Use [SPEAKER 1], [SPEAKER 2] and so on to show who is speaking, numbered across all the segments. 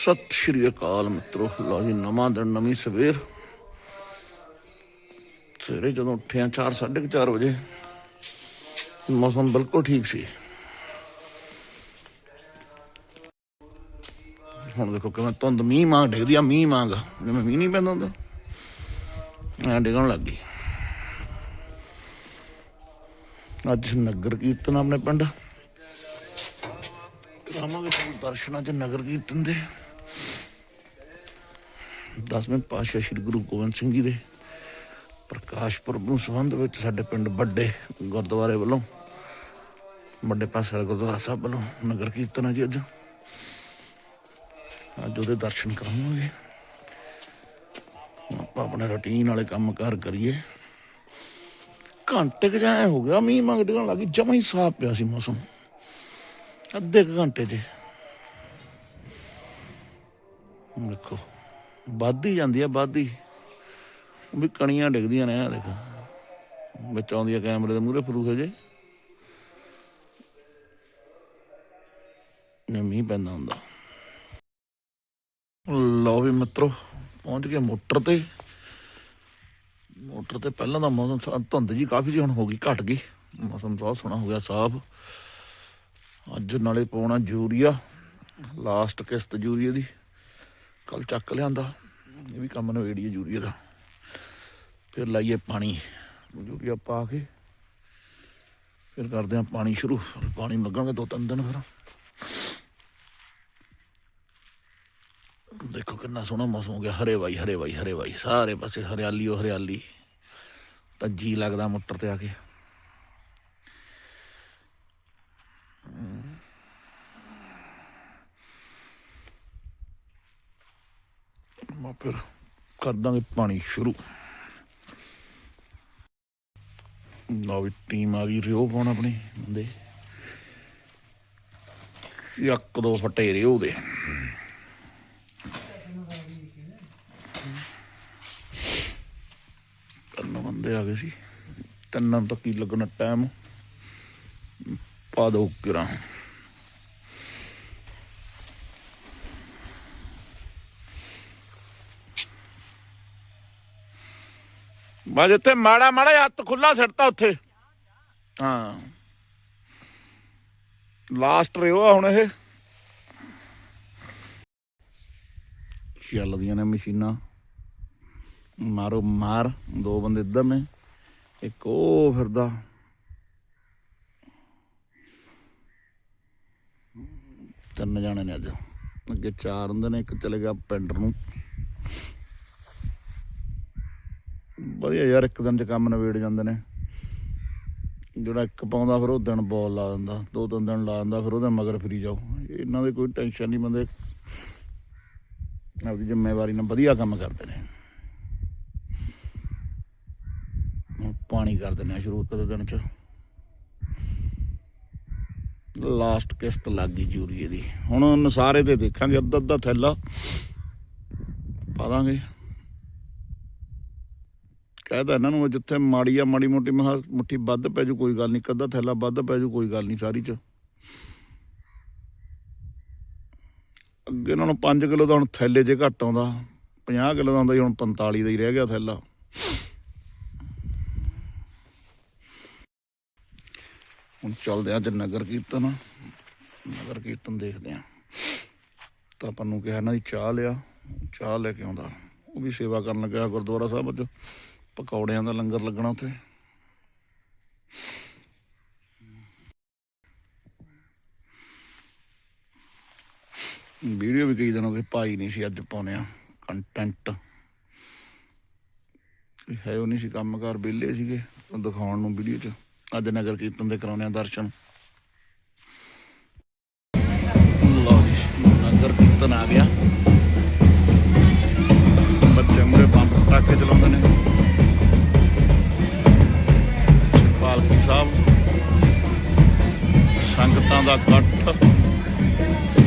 [SPEAKER 1] ਸਤਿ ਸ਼੍ਰੀ ਅਕਾਲ ਮਿੱਤਰੋ। ਲਓ ਜੀ, ਨਵਾਂ ਦਿਨ, ਨਵੀਂ ਸਵੇਰ। ਸਵੇਰੇ ਜਦੋਂ ਉੱਠਿਆ 4 4:30 ਵਜੇ, ਮੌਸਮ ਬਿਲਕੁਲ ਠੀਕ ਸੀ। ਹੁਣ ਦੇਖੋ ਕਿਵੇਂ ਧੁੰਦ, ਮੀਂਹ ਮਾਂ ਡਿੱਗਦੀ ਆ, ਮੀਂਹ ਮਾਂਗ ਜਿਵੇਂ ਮੀਂਹ ਨਹੀਂ ਪੈਂਦਾ ਹੁੰਦਾ, ਐ ਡਿੱਗਣ ਲੱਗ ਗਈ। ਅੱਜ ਨਗਰ ਕੀਰਤਨ ਆਪਣੇ ਪਿੰਡ। ਕਰਾਵਾਂਗੇ ਤੁਹਾਨੂੰ ਦਰਸ਼ਨਾਂ ਚ ਨਗਰ ਕੀਰਤਨ ਦੇ। ਦਸਵੇਂ ਪਾਤਸ਼ਾਹ ਸ੍ਰੀ ਗੁਰੂ ਗੋਬਿੰਦ ਸਿੰਘ ਜੀ ਦੇ ਪ੍ਰਕਾਸ਼ ਪੁਰਬ ਨੂੰ ਸੰਬੰਧ ਵਿੱਚ ਸਾਡੇ ਪਿੰਡ ਵੱਡੇ ਗੁਰਦੁਆਰੇ ਵੱਲੋਂ, ਵੱਡੇ ਪਾਸੇ ਗੁਰਦੁਆਰਾ ਸਾਹਿਬ ਵੱਲੋਂ ਨਗਰ ਕੀਰਤਨ ਹੈ ਜੀ ਅੱਜ। ਅੱਜ ਉਹਦੇ ਦਰਸ਼ਨ ਕਰਾਵਾਂਗੇ। ਆਪਾਂ ਆਪਣੇ ਰੁਟੀਨ ਵਾਲੇ ਕੰਮ ਕਾਰ ਕਰੀਏ। ਘੰਟੇ ਕੁ ਜਾਏ ਹੋ ਗਿਆ, ਮੀਂਹ ਮੰਗ ਡਿੱਗਣ ਲੱਗੀ ਜਮਾਂ ਹੀ ਸਾਫ਼ ਪਿਆ ਸੀ ਮੌਸਮ। ਅੱਧੇ ਕੁ ਘੰਟੇ 'ਚ। ਦੇਖੋ। ਵੱਧਦੀ ਜਾਂਦੀ ਆ, ਵੱਧਦੀ। ਵੀ ਕਣੀਆਂ ਡਿੱਗਦੀਆਂ ਨੇ ਆ ਦੇਖ। ਵਿੱਚ ਆਉਂਦੀ ਆ ਕੈਮਰੇ ਦੇ ਮੂਹਰੇ ਫਰੂ ਜੇ ਨੇ ਪੈਂਦਾ ਹੁੰਦਾ। ਲਓ ਵੀ ਮਿੱਤਰੋ, ਪਹੁੰਚ ਗਏ ਮੋਟਰ ਤੇ। ਮੋਟਰ ਤੇ ਪਹਿਲਾਂ ਦਾ ਮੌਸਮ ਧੁੰਦ ਜੀ ਕਾਫੀ ਜੀ ਹੁਣ ਹੋ ਗਈ, ਘਟ ਗਈ। ਮੌਸਮ ਬਹੁਤ ਸੋਹਣਾ ਹੋ ਗਿਆ, ਸਾਫ਼। ਅੱਜ ਨਾਲੇ ਪਾਉਣਾ ਯੂਰੀਆ, ਲਾਸਟ ਕਿਸ਼ਤ ਯੂਰੀਆ ਦੀ। ਕੱਲ ਚੱਕ ਲਿਆਂਦਾ। ਇਹ ਵੀ ਕੰਮ ਨਵੇੜੀਏ ਯੂਰੀਆ ਦਾ। ਫਿਰ ਲਾਈਏ ਪਾਣੀ, ਯੂਰੀਆ ਪਾ ਕੇ। ਫਿਰ ਕਰਦੇ ਆ ਪਾਣੀ ਸ਼ੁਰੂ। ਪਾਣੀ ਲੱਗਣਗੇ ਦੋ ਤਿੰਨ ਦਿਨ ਫਿਰ। ਦੇਖੋ ਕਿੰਨਾ ਸੋਹਣਾ ਮੌਸਮ ਹੋ ਗਿਆ। ਹਰੇ ਵਾਈ ਹਰੇ ਵਾਈ ਹਰੇ ਵਾਈ। ਸਾਰੇ ਪਾਸੇ ਹਰਿਆਲੀ ਓ ਹਰਿਆਲੀ। ਤਾਂ ਜੀ ਲੱਗਦਾ ਮੋਟਰ ਤੇ ਆ ਕੇ ਮੈਂ ਫਿਰ ਕਰ ਦਾਂਗੇ ਪਾਣੀ ਸ਼ੁਰੂ। ਲਓ ਵੀ ਟੀਮ ਆ ਗਈ, ਰਿਓ ਪਾਉਣ ਆਪਣੀ ਬੰਦੇ? ਇੱਕ ਦੋ ਫਟੇ ਰਿਓ ਦੇ ਤਿੰਨ ਬੰਦੇ ਆ ਗਏ ਸੀ। ਤਿੰਨਾਂ ਤੋਂ ਕੀ ਲੱਗਣਾ ਟਾਈਮ ਪਾ ਦੋ ਕਿਰਾਂ ਬਾਜ ਉੱਥੇ ਮਾੜਾ ਮਾੜਾ ਹੱਥ ਖੁੱਲਾ ਛੱਡਤਾ ਉੱਥੇ। ਹਾਂ। ਲਾਸਟ ਰਿਓ ਆ ਹੁਣ ਇਹ। ਚੱਲਦੀਆਂ ਨੇ ਮਸ਼ੀਨਾਂ। ਮਾਰੋ ਮਾਰ ਦੋ ਬੰਦੇ ਇੱਧਰ ਨੇ ਇੱਕ ਉਹ ਫਿਰਦਾ। ਤਿੰਨ ਜਾਣੇ ਨੇ ਅੱਜ। ਅੱਗੇ ਚਾਰ ਹੁੰਦੇ ਨੇ ਇੱਕ ਚਲੇ ਗਿਆ ਪਿੰਡ ਨੂੰ। ਵਧੀਆ ਯਾਰ, ਇੱਕ ਦਿਨ ਚ ਕੰਮ ਨਵੇੜ ਜਾਂਦੇ ਨੇ। ਜਿਹੜਾ ਇੱਕ ਪਾਉਂਦਾ ਫਿਰ ਉਹ ਦਿਨ ਬੋਲ ਲਾ ਦਿੰਦਾ, ਦੋ ਤਿੰਨ ਦਿਨ ਲਾ ਦਿੰਦਾ, ਫਿਰ ਉਹਦੇ ਮਗਰ ਫਰੀ ਜਾਓ। ਇਹਨਾਂ ਦੇ ਕੋਈ ਟੈਨਸ਼ਨ ਨਹੀਂ, ਬੰਦੇ ਆਪਦੀ ਜ਼ਿੰਮੇਵਾਰੀ ਨਾਲ ਵਧੀਆ ਕੰਮ ਕਰਦੇ ਨੇ। ਹੁਣ ਪਾਣੀ ਕਰ ਦਿੰਦੇ ਆ ਸ਼ੁਰੂ ਇੱਕ ਦੋ ਦਿਨ ਚ। ਲਾਸਟ ਕਿਸ਼ਤ ਲੱਗ ਗਈ ਯੂਰੀਏ ਦੀ। ਹੁਣ ਨਸਾਰੇ ਤੇ ਦੇਖਾਂਗੇ ਅੱਧਾ ਅੱਧਾ ਥੈਲਾ ਪਾ ਦਾਂਗੇ। ਕਹਿਦਾ ਇਹਨਾਂ ਨੂੰ ਜਿੱਥੇ ਮਾੜੀ ਆ, ਮਾੜੀ ਮੋਟੀ ਮਹਾ ਮੁੱਠੀ ਵੱਧ ਪੈ ਜੂ, ਕੋਈ ਗੱਲ ਨਹੀਂ ਕੱਦਾ ਥੈਲਾ ਵੱਧ ਪੈ ਜੂ, ਕੋਈ ਗੱਲ ਨਹੀਂ ਸਾਰੀ ਚ। ਅੱਗੇ ਇਹਨਾਂ ਨੂੰ 5 ਕਿਲੋ ਦਾ ਹੁਣ ਥੈਲੇ ਜੇ ਘੱਟ ਆਉਂਦਾ 50 ਕਿਲੋ ਦਾ ਆਉਂਦਾ ਜੀ ਹੁਣ 45 ਦਾ ਹੀ ਰਹਿ ਗਿਆ ਥੈਲਾ। ਹੁਣ ਚੱਲਦੇ ਆ ਅੱਜ ਨਗਰ ਕੀਰਤਨ। ਨਗਰ ਕੀਰਤਨ ਦੇਖਦੇ ਆ ਤਾਂ ਆਪਾਂ ਨੂੰ ਕਿਹਾ ਇਹਨਾਂ ਦੀ ਚਾਹ ਲਿਆ, ਚਾਹ ਲੈ ਕੇ ਆਉਂਦਾ। ਉਹ ਵੀ ਸੇਵਾ ਕਰਨ ਲੱਗਾ ਗੁਰਦੁਆਰਾ ਸਾਹਿਬ ਅੱਜ। ਪਕੌੜਿਆਂ ਦਾ ਲੰਗਰ ਲੱਗਣਾ ਉੱਥੇ। ਵੀਡੀਓ ਵੀ ਕਈ ਦਿਨ ਹੋ ਗਏ ਪਾਈ ਨਹੀਂ ਸੀ, ਅੱਜ ਪਾਉਨੇ ਆ ਕੰਟੈਂਟ ਹੈ ਉਹ ਨਹੀਂ ਸੀ ਕੰਮਕਾਰ, ਵਿਹਲੇ ਸੀਗੇ ਦਿਖਾਉਣ ਨੂੰ ਵੀਡੀਓ 'ਚ। ਅੱਜ ਨਗਰ ਕੀਰਤਨ ਦੇ ਕਰਾਉਣੇ ਆ ਦਰਸ਼ਨ। ਲਓ ਜੀ, ਨਗਰ ਕੀਰਤਨ ਆ ਗਿਆ। ਬੱਚੇ ਮੁਰੇ ਪੰਪ ਪਟਾਕੇ ਚਲਾਉਂਦੇ ਨੇ। ਸਾਹਿਬ ਸੰਗਤਾਂ ਦਾ ਇਕੱਠ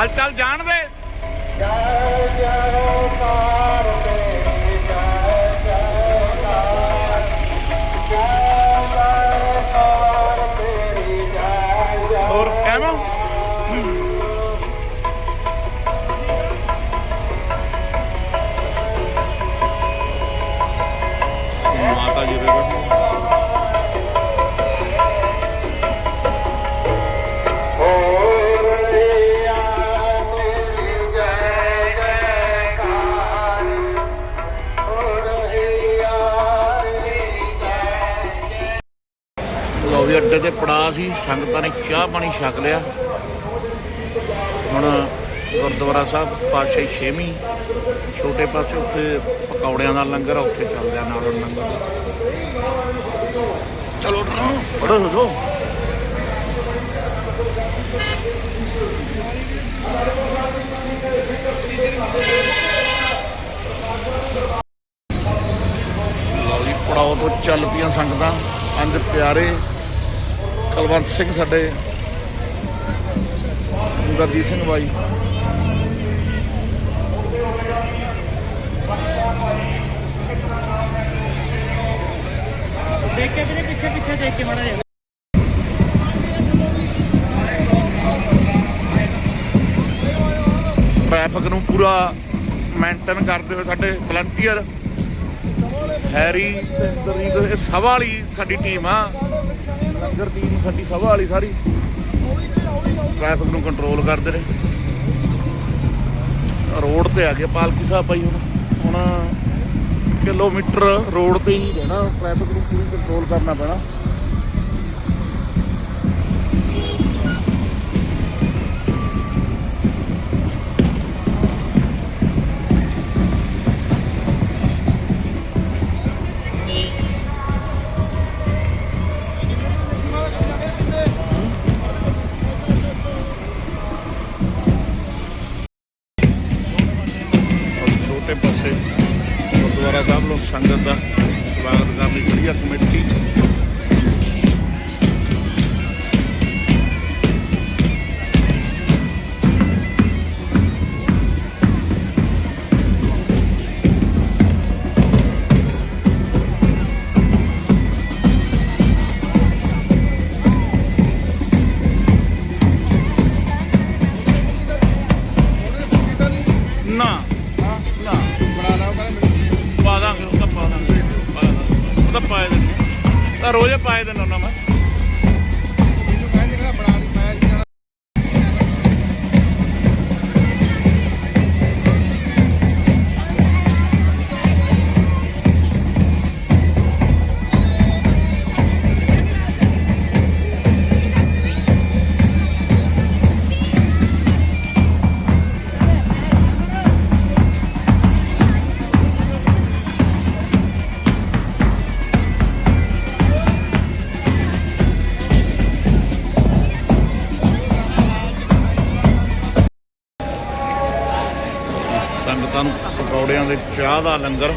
[SPEAKER 1] ਚੱਲ ਚੱਲ ਜਾਣ ਦੇ। ਅੱਡੇ ਤੇ ਪੜਾ ਸੀ ਸੰਗਤਾਂ ਨੇ ਚਾਹ ਪਾਣੀ ਛਕ ਲਿਆ। ਹੁਣ ਗੁਰਦੁਆਰਾ ਸਾਹਿਬ ਪਾਸੇ ਛੇਵੀਂ ਛੋਟੇ ਪਾਸੇ ਉੱਥੇ ਪਕੌੜਿਆਂ ਦਾ ਲੰਗਰ ਆ ਉੱਥੇ ਚੱਲਦੇ ਆ ਨਾਲ ਲੰਗਰ। ਚਲੋ ਪੜੋ ਹੋ ਲਓ ਜੀ ਪੜਾਓ ਤੋਂ ਚੱਲ ਪਈਆਂ ਸੰਗਤਾਂ। ਪੰਜ ਪਿਆਰੇ ਕਲਵੰਤ ਸਿੰਘ ਸਾਡੇ ਗੁਰਜੀਤ ਸਿੰਘ ਬਾਈ।
[SPEAKER 2] ਦੇਖ ਕੇ ਵੀਰੇ ਪਿੱਛੇ ਪਿੱਛੇ ਦੇਖ ਕੇ ਮਾੜਾ ਜਿਹਾ।
[SPEAKER 1] ਟ੍ਰੈਫਿਕ ਨੂੰ ਪੂਰਾ ਮੇਨਟੇਨ ਕਰਦੇ ਹੋਏ ਸਾਡੇ ਵਲੰਟੀਅਰ ਹੈਰੀ ਤੇ ਇੰਦਰਜੀਤ ਇਹ ਸਭਾ ਵਾਲੀ ਸਾਡੀ ਟੀਮ ਆ। ਲੰਗਰ ਟੀਮ ਸਾਡੀ, ਸਭਾ ਵਾਲੀ ਸਾਰੀ। ਟ੍ਰੈਫਿਕ ਨੂੰ ਕੰਟਰੋਲ ਕਰਦੇ ਨੇ। ਰੋਡ ਤੇ ਆ ਗਿਆ ਪਾਲਕੀ ਸਾਹਿਬ ਭਾਈ ਹੁਣ। ਹੁਣ ਕਿਲੋਮੀਟਰ ਰੋਡ ਤੇ ਹੀ ਰਹਿਣਾ ਟ੍ਰੈਫਿਕ ਨੂੰ ਪੂਰੀ ਕੰਟਰੋਲ ਕਰਨਾ ਪੈਣਾ। ਚਾਹ ਦਾ ਲੰਗਰ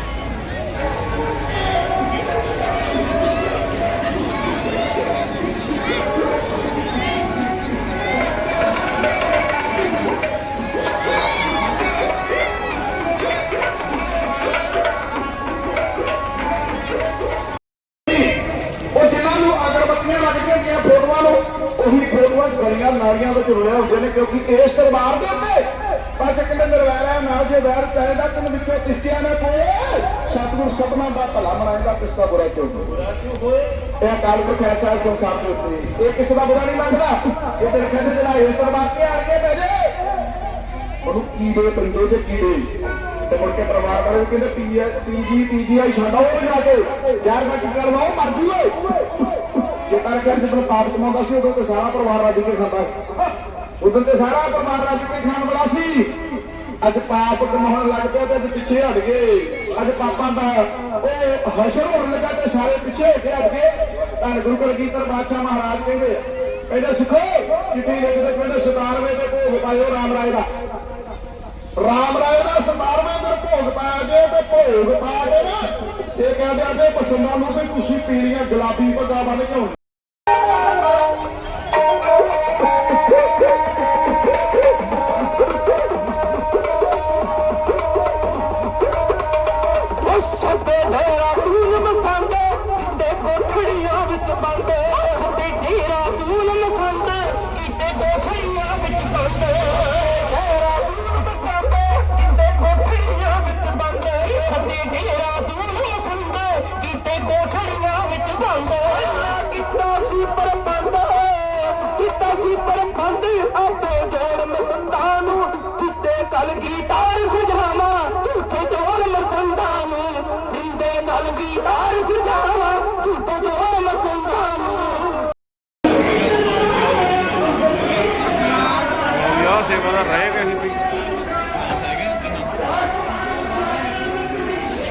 [SPEAKER 3] 407 ਦੇ ਉੱਤੇ। ਇਹ ਕਿਸੇ ਦਾ ਬੁਰਾ ਨਹੀਂ ਮੰਗਦਾ ਇਹ ਤੇ ਕਹਿੰਦੇ ਜਿਹੜਾ ਇਸ ਤੋਂ ਕੇ ਆ ਕੇ ਭੇਜੇ ਉਹਨੂੰ ਕੀੜੇ ਪੰਜੇ ਤੇ ਕੀੜੇ। ਤੇ ਮੁੜ ਕੇ ਪਰਿਵਾਰ ਵਾਲੇ ਕਹਿੰਦੇ ਪੀਜੀ ਪੀਜੀ ਪੀਜੀਆਈ ਛੱਡੋ ਉਹ ਜਾ ਕੇ। ਯਾਰ ਮੈਂ ਕੀ ਕਰਵਾਉ ਮਰ ਜੂਏ। ਜੇ ਕਰ ਕੇ ਜਦੋਂ ਪਾਪ ਕਮਾਉਂਦਾ ਸੀ, ਉਦੋਂ ਤੇ ਸਾਰਾ ਪਰਿਵਾਰ ਰੱਜ ਕੇ ਖਾਂਦਾ ਉਦੋਂ ਤੇ ਸਾਰਾ ਪਰਿਵਾਰ ਰੱਜ ਕੇ ਖਾਣ ਵਾਲਾ ਸੀ। ਅੱਜ ਪਾਪ ਕਮਾਉਣ ਲੱਗ ਪਿਆ ਤੇ ਅੱਜ ਪਿੱਛੇ ਹਟ ਗਏ। ਅੱਜ ਪਾਪਾਂ ਦਾ ਉਹ ਹਸ਼ਰ ਹੋਣ ਲੱਗਾ ਤੇ ਸਾਰੇ ਪਿੱਛੇ ਹੋ ਕੇ ਹਟ ਗਏ। ਤਾਂ ਗੁਰੂ ਕਲਗੀਧਰ ਬਾਦਸ਼ਾਹ ਮਹਾਰਾਜ ਕਹਿੰਦੇ ਕਹਿੰਦੇ ਸਿੱਖੋ, ਚਿੱਠੀ ਲਿਖਦੇ ਕਹਿੰਦੇ 97ਵੇਂ ਤੇ ਭੋਗ ਪਾਇਓ ਰਾਮ ਰਾਏ ਦਾ। ਰਾਮ ਰਾਏ ਦਾ 97ਵੇਂ ਦਿਨ ਭੋਗ ਪਾਇਆ ਜੇ ਤੇ ਭੋਗ ਪਾ ਕੇ ਨਾ, ਇਹ ਕਹਿੰਦੇ ਆ ਪਸੰਦਾਂ ਨੂੰ ਵੀ ਤੁਸੀਂ ਪੀਲੀਆਂ ਗੁਲਾਬੀ ਪੱਗਾਂ ਬੰਨ ਕੇ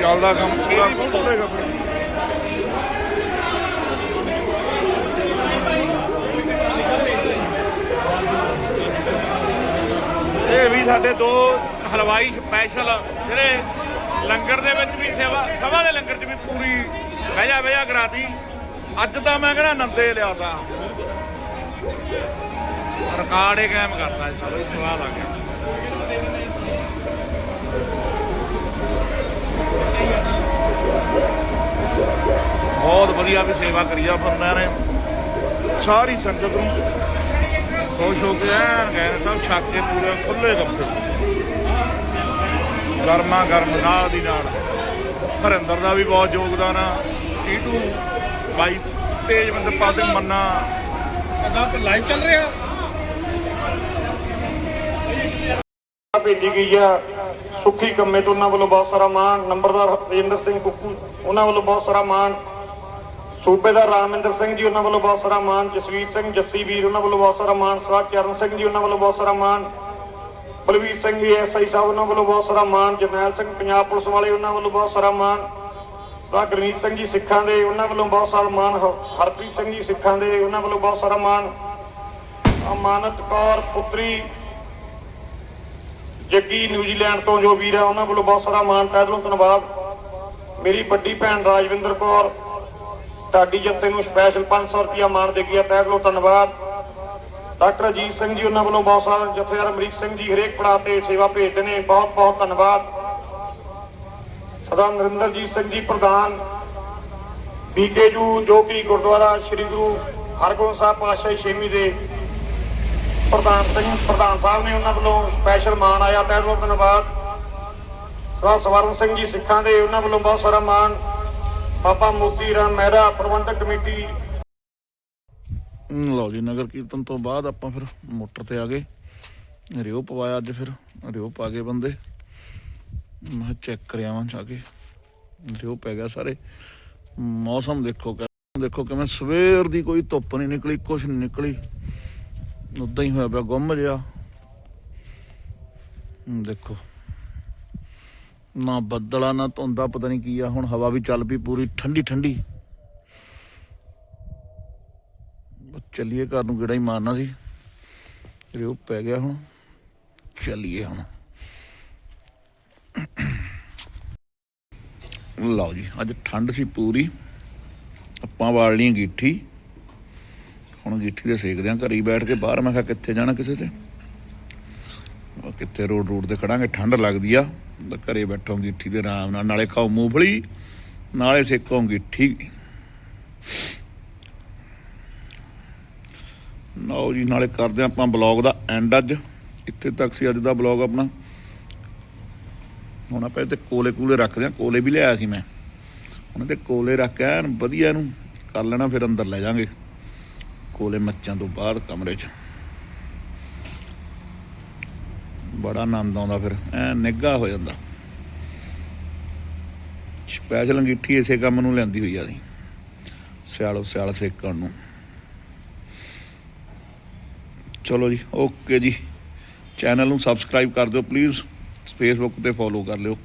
[SPEAKER 1] ਚੱਲਦਾ ਕੰਮ ਪੂਰਾ। ਖੁੱਲੇਗਾ ਇਹ ਵੀ ਸਾਡੇ ਦੋ ਹਲਵਾਈ ਸਪੈਸ਼ਲ ਜਿਹੜੇ ਲੰਗਰ ਦੇ ਵਿੱਚ ਵੀ ਸੇਵਾ ਸਭਾ ਦੇ ਲੰਗਰ 'ਚ ਵੀ ਪੂਰੀ ਬਹਿਜਾ ਬਹਿਜਾ ਕਰਾਤੀ। ਅੱਜ ਤਾਂ ਮੈਂ ਕਹਿੰਦਾ ਨੰਦੇ ਲਿਆਤਾ ਰਿਕਾਰਡ ਹੀ ਕਾਇਮ ਕਰਤਾ ਜੀ ਚਲੋ ਜੀ, ਸਵਾਦ ਆ ਗਿਆ। ਵਧੀਆ ਵੀ ਸੇਵਾ ਕਰੀ ਆ ਬੰਦਿਆਂ ਨੇ। ਸਾਰੀ ਸੰਗਤ ਨੂੰ ਖੁਸ਼ ਹੋ ਕੇ ਐਨ ਗਏ ਸਭ ਛੱਕ ਕੇ ਪੂਰੇ ਖੁੱਲੇ ਗੱਫੇ ਗਰਮਾ ਗਰਮ ਨਾਲ ਦੀ ਨਾਲ। ਹਰਿੰਦਰ ਦਾ ਵੀ ਬਹੁਤ ਯੋਗਦਾਨ ਆ। ਟੀਟੂ ਬਾਈ ਤੇਜਵਿੰਦਰ ਪਾਲ ਸਿੰਘ ਮੰਨਾ।
[SPEAKER 4] ਲਾਈਵ ਚੱਲ ਰਿਹਾ।
[SPEAKER 5] ਭੇਜੀ ਗਈ ਆ? ਸੁੱਖੀ ਕੰਮੇ ਤੋਂ ਉਹਨਾਂ ਵੱਲੋਂ ਬਹੁਤ ਸਾਰਾ ਮਾਣ। ਨੰਬਰਦਾਰ ਰਜਿੰਦਰ ਸਿੰਘ ਕੁੱਕੂ ਉਹਨਾਂ ਵੱਲੋਂ ਬਹੁਤ ਸਾਰਾ ਮਾਣ। ਸੂਬੇਦਾਰ ਰਾਮਿੰਦਰ ਸਿੰਘ ਜੀ ਉਹਨਾਂ ਵੱਲੋਂ ਬਹੁਤ ਸਾਰਾ ਮਾਣ, ਜਸਵੀਰ ਸਿੰਘ, ਜੱਸੀ ਵੀਰ ਉਹਨਾਂ ਵੱਲੋਂ ਬਹੁਤ ਸਾਰਾ ਮਾਣ ਸਰਦਾਰ ਚਰਨ ਸਿੰਘ ਜੀ ਉਹਨਾਂ ਵੱਲੋਂ ਬਹੁਤ ਸਾਰਾ ਮਾਣ, ਬਲਵੀਰ ਸਿੰਘ ਜੀ ਐਸਆਈ ਸਾਹਿਬ ਉਹਨਾਂ ਵੱਲੋਂ ਬਹੁਤ ਸਾਰਾ ਮਾਣ, ਜਰਨੈਲ ਸਿੰਘ ਪੰਜਾਬ ਪੁਲਿਸ ਵਾਲੇ ਉਹਨਾਂ ਵੱਲੋਂ ਬਹੁਤ ਸਾਰਾ ਮਾਣ ਸਰਦਾਰ ਗੁਰਮੀਤ ਸਿੰਘ ਜੀ ਸਿੱਖਾਂ ਦੇ ਉਹਨਾਂ ਵੱਲੋਂ ਬਹੁਤ ਸਾਰਾ ਮਾਣ, ਹ- ਹਰਪ੍ਰੀਤ ਸਿੰਘ ਜੀ ਸਿੱਖਾਂ ਦੇ ਉਹਨਾਂ ਵੱਲੋਂ ਬਹੁਤ ਸਾਰਾ ਮਾਣ, ਅਮਾਨਤ ਕੌਰ ਪੁੱਤਰੀ, ਜੱਗੀ ਨਿਊਜ਼ੀਲੈਂਡ ਤੋਂ ਜੋ ਵੀਰ ਆ ਉਹਨਾਂ ਵੱਲੋਂ ਬਹੁਤ ਸਾਰਾ ਮਾਣ ਤਹਿ ਦਿਲੋਂ ਧੰਨਵਾਦ, ਮੇਰੀ ਵੱਡੀ ਭੈਣ ਰਾਜਵਿੰਦਰ ਕੌਰ ਢਾਡੀ ਜੱਥੇ ਨੂੰ ਸਪੈਸ਼ਲ 500 ਰੁਪਇਆ ਮਾਣ ਦੇ ਗਿਆ ਤਹਿ ਦਿਲੋਂ ਧੰਨਵਾਦ। ਡਾਕਟਰ ਅਜੀਤ ਸਿੰਘ ਜੀ ਉਹਨਾਂ ਵੱਲੋਂ ਬਹੁਤ ਸਾਰਾ ਜਥੇਦਾਰ ਅਮਰੀਕ ਸਿੰਘ ਜੀ ਹਰੇਕ ਪੜਾਅ ਤੇ ਸੇਵਾ ਭੇਜਦੇ ਨੇ, ਬਹੁਤ ਬਹੁਤ ਧੰਨਵਾਦ। ਸਰਦਾਰ ਨਰਿੰਦਰਜੀਤ ਸਿੰਘ ਜੀ ਪ੍ਰਧਾਨ ਬੀਕੇਯੂ ਜੋ ਕਿ ਗੁਰਦੁਆਰਾ ਸ੍ਰੀ ਗੁਰੂ ਹਰਗੋਬਿੰਦ ਸਾਹਿਬ ਪਾਤਸ਼ਾਹੀ ਛੇਵੀਂ ਦੇ ਪ੍ਰਧਾਨ ਸਿੰਘ, ਪ੍ਰਧਾਨ ਸਾਹਿਬ ਨੇ ਉਹਨਾਂ ਵੱਲੋਂ ਸਪੈਸ਼ਲ ਮਾਣ ਆਇਆ, ਤਹਿ ਦਿਲੋਂ ਧੰਨਵਾਦ। ਸਰਦਾਰ ਸਵਰਨ ਸਿੰਘ ਜੀ ਸਿੱਖਾਂ ਦੇ ਉਹਨਾਂ ਵੱਲੋਂ ਬਹੁਤ ਸਾਰਾ ਮਾਣ ਬਾਬਾ ਮੋਤੀ ਰਾਮ ਮਹਿਰਾ, ਪ੍ਰਬੰਧਕ ਕਮੇਟੀ।
[SPEAKER 1] ਲਓ ਜੀ, ਨਗਰ ਕੀਰਤਨ ਤੋਂ ਬਾਅਦ ਆਪਾਂ ਫਿਰ ਮੋਟਰ ਤੇ ਆ ਗਏ। ਰਿਓ ਪਵਾਇਆ ਅੱਜ ਫਿਰ ਰਿਓ ਪਾ ਗਏ ਬੰਦੇ। ਮੈਂ ਚੈੱਕ ਕਰਿਆ ਵਾਂ ਜਾ ਕੇ। ਰਿਓ ਪੈ ਗਿਆ ਸਾਰੇ। ਮੌਸਮ ਦੇਖੋ ਦੇਖੋ ਕਿਵੇਂ ਸਵੇਰ ਦੀ ਕੋਈ ਧੁੱਪ ਨਹੀਂ ਨਿਕਲੀ, ਕੁਛ ਨਹੀਂ ਨਿਕਲੀ। ਉਦਾਂ ਹੀ ਹੋਇਆ ਪਿਆ ਗੁੰਮ ਜਿਹਾ। ਦੇਖੋ। ਨਾ ਬੱਦਲਾ, ਨਾ ਧੁੰਦਾ, ਪਤਾ ਨਹੀਂ ਕੀ ਆ, ਹੁਣ ਹਵਾ ਵੀ ਚੱਲ ਪਈ ਪੂਰੀ, ਠੰਡੀ ਠੰਡੀ। ਚੱਲੀਏ ਘਰ ਨੂੰ ਕਿਹੜਾ ਹੀ ਮਾਰਨਾ ਸੀ। ਰਿਓ ਪੈ ਗਿਆ ਹੁਣ। ਚੱਲੀਏ ਹੁਣ। ਲਓ ਜੀ, ਅੱਜ ਠੰਡ ਸੀ ਪੂਰੀ। ਆਪਾਂ ਵਾਲ ਲਈ ਅੰਗੀਠੀ ਹੁਣ ਅੰਗੀਠੀ ਦੇ ਸੇਕਦੇ ਆਂ ਘਰੀ ਬੈਠ ਕੇ ਬਾਹਰ। ਮੈਂ ਕਿਹਾ ਕਿੱਥੇ ਜਾਣਾ ਕਿਸੇ ਤੇ? ਕਿੱਥੇ ਰੋਡ ਰੋਡ ਤੇ ਖੜਾਂਗੇ? ਠੰਡ ਲੱਗਦੀ ਆ। ਘਰੇ ਬੈਠੋ ਅੰਗੀਠੀ ਦੇ ਆਰਾਮ ਨਾਲ, ਨਾਲੇ ਖਾਓ ਮੂੰਗਫਲੀ, ਨਾਲੇ ਸੇਕੋ ਅੰਗੀਠੀ। ਲਓ ਜੀ, ਨਾਲੇ ਕਰਦੇ ਹਾਂ ਆਪਾਂ ਬਲੌਗ ਦਾ ਐਂਡ ਅੱਜ। ਇੱਥੇ ਤੱਕ ਸੀ ਅੱਜ ਦਾ ਬਲੌਗ ਆਪਣਾ। ਹੁਣ ਆਪਾਂ ਤੇ ਕੋਲੇ ਕੋਲੇ ਰੱਖਦੇ ਹਾਂ, ਕੋਲੇ ਵੀ ਲਿਆਇਆ ਸੀ ਮੈਂ। ਉਹਨਾਂ ਤੇ ਕੋਲੇ ਰੱਖ ਵਧੀਆ ਇਹਨੂੰ ਕਰ ਲੈਣਾ, ਫਿਰ ਅੰਦਰ ਲੈ ਜਾਾਂਗੇ ਕੋਲੇ ਮੱਚਾਂ ਤੋਂ ਬਾਅਦ ਕਮਰੇ 'ਚ। ਬੜਾ ਆਨੰਦ ਆਉਂਦਾ ਫਿਰ, ਐ ਨਿੱਘਾ ਹੋ ਜਾਂਦਾ। ਸਪੈਸ਼ਲ ਅੰਗੀਠੀ ਇਸੇ ਕੰਮ ਨੂੰ ਲੈਂਦੀ ਹੋਈ ਆ ਦੀ ਸਿਆਲੋ ਸਿਆਲ ਸੇਕਣ ਨੂੰ। ਚਲੋ ਜੀ, ਓਕੇ ਜੀ। ਚੈਨਲ ਨੂੰ ਸਬਸਕ੍ਰਾਈਬ ਕਰ ਦਿਓ ਪਲੀਜ਼ ਫੇਸਬੁੱਕ ਤੇ ਫੋਲੋ ਕਰ ਲਿਓ।